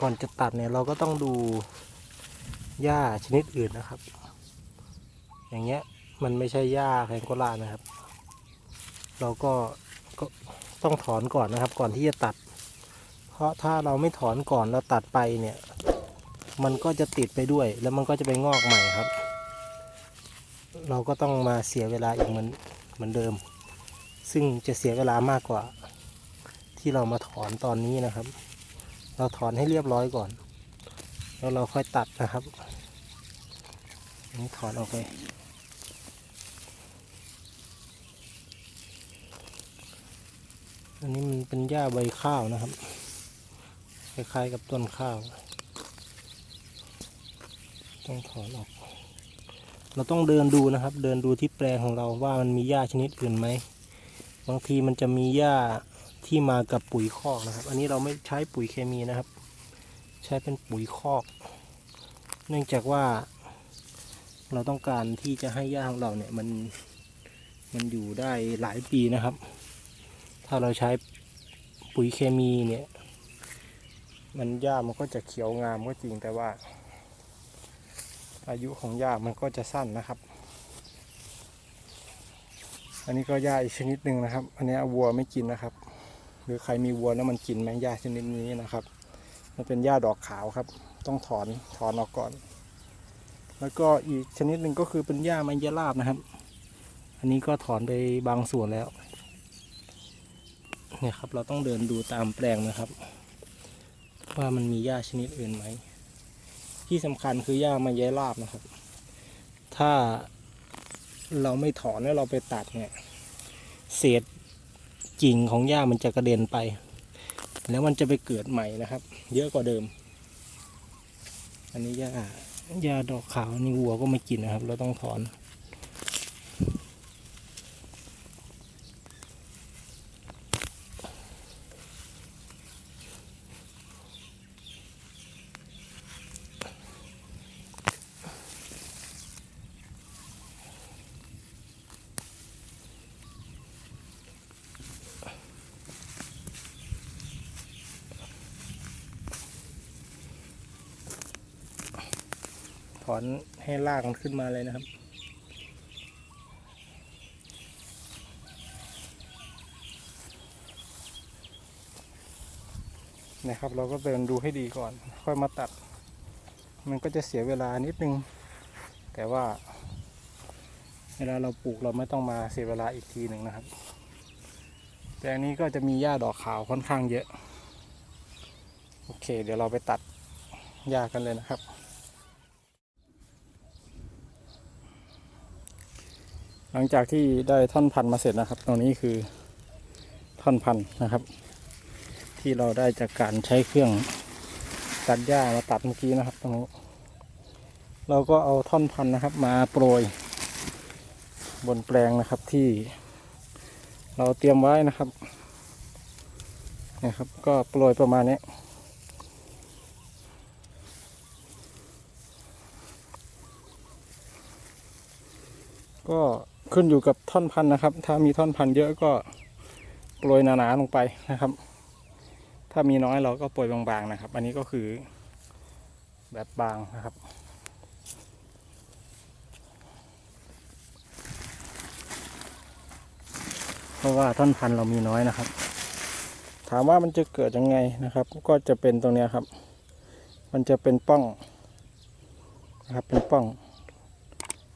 ก่อนจะตัดเนี่ยเราก็ต้องดูหญ้าชนิดอื่นนะครับ อย่างเงี้ยมันไม่ใช่หญ้าแพงโกลานะครับ เราก็ก็ต้องถอนก่อนนะครับ ก่อนที่จะตัด เพราะถ้าเราไม่ถอนก่อนเราตัดไปเนี่ย มันก็จะติดไปด้วย แล้วมันก็จะไปงอกใหม่ครับ เราก็ต้องมาเสียเวลาอีกเหมือนเหมือนเดิม ซึ่งจะเสียเวลามากกว่า ที่เรามาถอนตอนนี้นะครับ เราถอนให้เรียบร้อยก่อน แล้วเราค่อยตัดนะครับนนี้ถอนออกไปอันนี้มันเป็นหญ้าใบข้าวนะครับ คล้ายๆกับต้นข้าว ต้องถอนออก เราต้องเดินดูนะครับ เดินดูที่แปลงของเราว่ามันมีหญ้าชนิดอื่นไหม บางทีมันจะมีหญ้า ที่มากับปุ๋ยคอกนะครับ อันนี้เราไม่ใช้ปุ๋ยเคมีนะครับ ใช้เป็นปุ๋ยคอก เนื่องจากว่า เราต้องการที่จะให้หญ้าของเราเนี่ยมันมันอยู่ได้หลายปีนะครับ ถ้าเราใช้ปุ๋ยเคมีเนี่ย มันหญ้ามันก็จะเขียวงามก็จริงแต่ว่า อายุของหญ้ามันก็จะสั้นนะครับ อันนี้ก็หญ้าอีกชนิดหนึ่งนะครับ อันนี้วัวไม่กินนะครับ หรือใครมีวัวแล้วมันกินไหมหญ้าชนิดนี้นะครับ มันเป็นหญ้าดอกขาวครับ ต้องถอนถอนออกก่อน แล้วก็อีกชนิดหนึ่งก็คือเป็นหญ้ามันยาลาบนะครับ อันนี้ก็ถอนไปบางส่วนแล้วเนี่ยครับเราต้องเดินดูตามแปลงนะครับ ว่ามันมีหญ้าชนิดอื่นไหม ที่สำคัญคือหญ้ามันย้ายราบนะครับ ถ้าเราไม่ถอนแล้วเราไปตัดเนี่ย เศษ กิ่งของหญ้ามันจะกระเด็นไป แล้วมันจะไปเกิดใหม่นะครับ เยอะกว่าเดิม อันนี้หญ้าหญ้าดอกขาวนี่วัวก็ไม่กินนะครับ เราต้องถอน อนให้รากมันขึ้นมาเลยนะครับ นะครับ เราก็เดินดูให้ดีก่อน ค่อยมาตัด มันก็จะเสียเวลานิดนึง แต่ว่า เวลาเราปลูกเราไม่ต้องมาเสียเวลาอีกทีหนึ่งนะครับแปลงนี้ก็จะมีหญ้าดอกขาวค่อนข้างเยอะ โอเค เดี๋ยวเราไปตัดหญ้ากันเลยนะครับ หลังจากที่ได้ท่อนพันมาเสร็จนะครับ ตรงนี้คือท่อนพันนะครับ ที่เราได้จากการใช้เครื่องตัดหญ้ามาตัดเมื่อกี้นะครับ ตรงนี้เราก็เอาท่อนพันนะครับ มาโปรย บนแปลงนะครับที่เราเตรียมไว้นะครับนะครับ ก็โปรยประมาณนี้ก็ ขึ้นอยู่กับท่อนพันธุ์นะครับ ถ้ามีท่อนพันธุ์เยอะก็โปรยหนาๆลงไปนะครับ ถ้ามีน้อยเราก็โปรยบางๆนะครับ อันนี้ก็คือแบบบางนะครับ เพราะว่าท่อนพันธุ์เรามีน้อยนะครับ ถามว่ามันจะเกิดยังไงนะครับ ก็จะเป็นตรงนี้ครับ มันจะเป็นป้องนะครับเป็นป้อง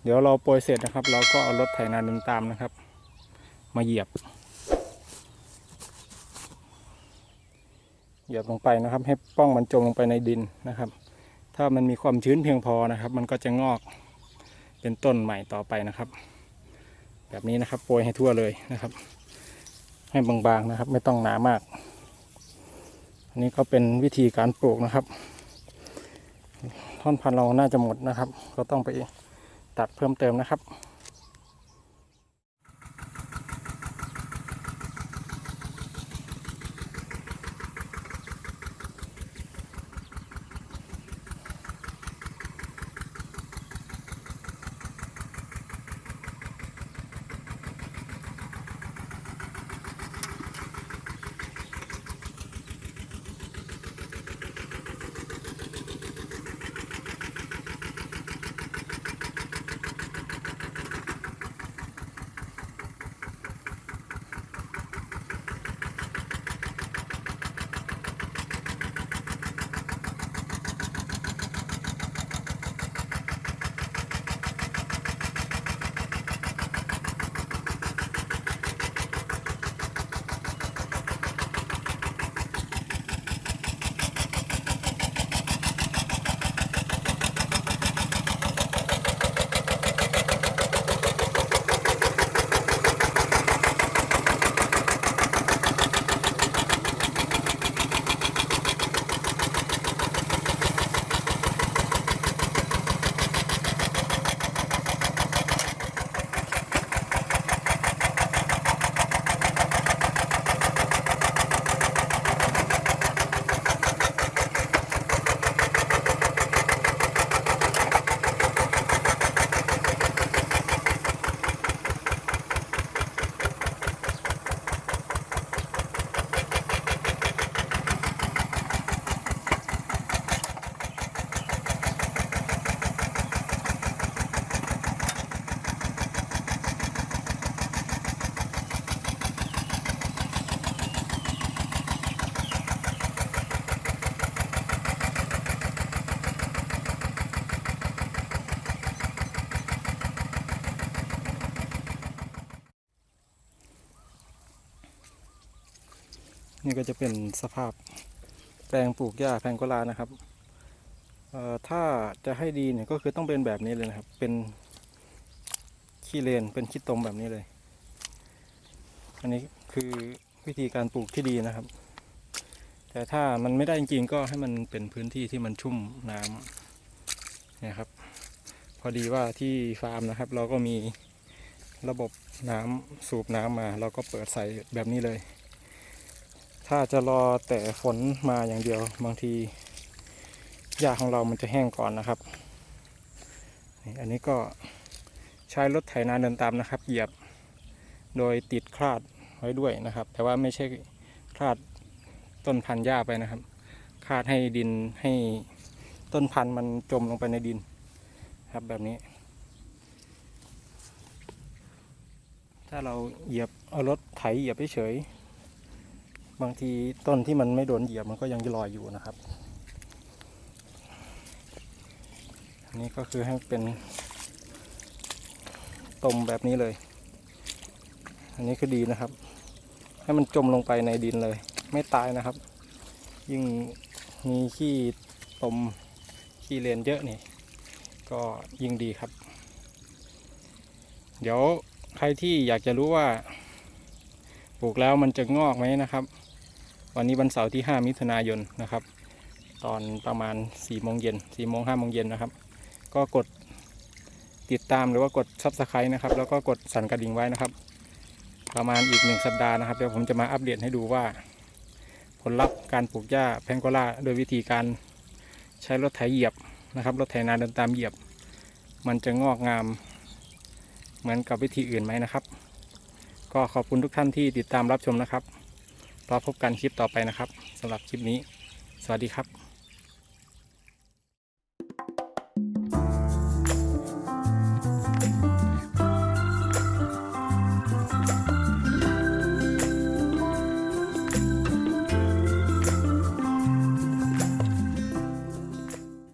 เดี๋ยวเราโปรยเสร็จนะครับ เราก็เอารถไถนาเดินตามนะครับ มาเหยียบ เหยียบลงไปนะครับ ให้ป้องมันจมลงไปในดินนะครับ ถ้ามันมีความชื้นเพียงพอนะครับ มันก็จะงอกเป็นต้นใหม่ต่อไปนะครับ แบบนี้นะครับโปรยให้ทั่วเลยนะครับ ให้บางๆนะครับ ไม่ต้องหนามาก อันนี้ก็เป็นวิธีการปลูกนะครับท่อนพันธุ์เราน่าจะหมดนะครับ ก็ต้องไป ตัดเพิ่มเติมนะครับ นี่ก็จะเป็นสภาพแปลงปลูกหญ้าแพงโกลานะครับเอ่อถ้าจะให้ดีเนี่ยก็คือต้องเป็นแบบนี้เลยนะครับ เป็นขี้เลนเป็นขี้ตมแบบนี้เลย อันนี้คือวิธีการปลูกที่ดีนะครับ แต่ถ้ามันไม่ได้จริงๆก็ให้มันเป็นพื้นที่ที่มันชุ่มน้ำนะครับ พอดีว่าที่ฟาร์มนะครับ เราก็มีระบบน้ำสูบน้ำมา เราก็เปิดใส่แบบนี้เลย ถ้าจะรอแต่ฝนมาอย่างเดียว บางทีหญ้าของเรามันจะแห้งก่อนนะครับ อันนี้ก็ใช้รถไถนาเดินตามนะครับ เหยียบโดยติดคลาดไว้ด้วยนะครับ แต่ว่าไม่ใช่คลาดต้นพันธุ์หญ้าไปนะครับคาดให้ดินให้ต้นพันธุ์มันจมลงไปในดินครับแบบนี้ ถ้าเราเหยียบเอารถไถเหยียบเฉย บางทีต้นที่มันไม่โดนเหยียบมันก็ยังลอยอยู่นะครับอันนี้ก็คือให้เป็นตมแบบนี้เลย อันนี้คือดีนะครับ ให้มันจมลงไปในดินเลย ไม่ตายนะครับ ยิ่งมีขี้ตมขี้เลนเยอะนี่ ก็ยิ่งดีครับ เดี๋ยวใครที่อยากจะรู้ว่า ปลูกแล้วมันจะงอกไหมนะครับ วันนี้วันเสาร์ที่ 5 มิถุนายนนะครับ ตอนประมาณ4โมงเย็น4โมง5โมงเย็นนะครับ ก็กดติดตามหรือว่ากด subscribe นะครับ แล้วก็กดสั่นกระดิ่งไว้นะครับ ประมาณอีกหนึ่งสัปดาห์นะครับเดี๋ยวผมจะมาอัปเดตให้ดูว่า ผลลัพธ์การปลูกหญ้าแพงโกลาโดยวิธีการใช้รถไถเหยียบนะครับรถไถนาเดินตามเหยียบ มันจะงอกงาม เหมือนกับวิธีอื่นไหมนะครับ ก็ขอบคุณทุกท่านที่ติดตามรับชมนะครับรอพบกันคลิปต่อไปนะครับสำหรับคลิปนี้ สวัสดีครับ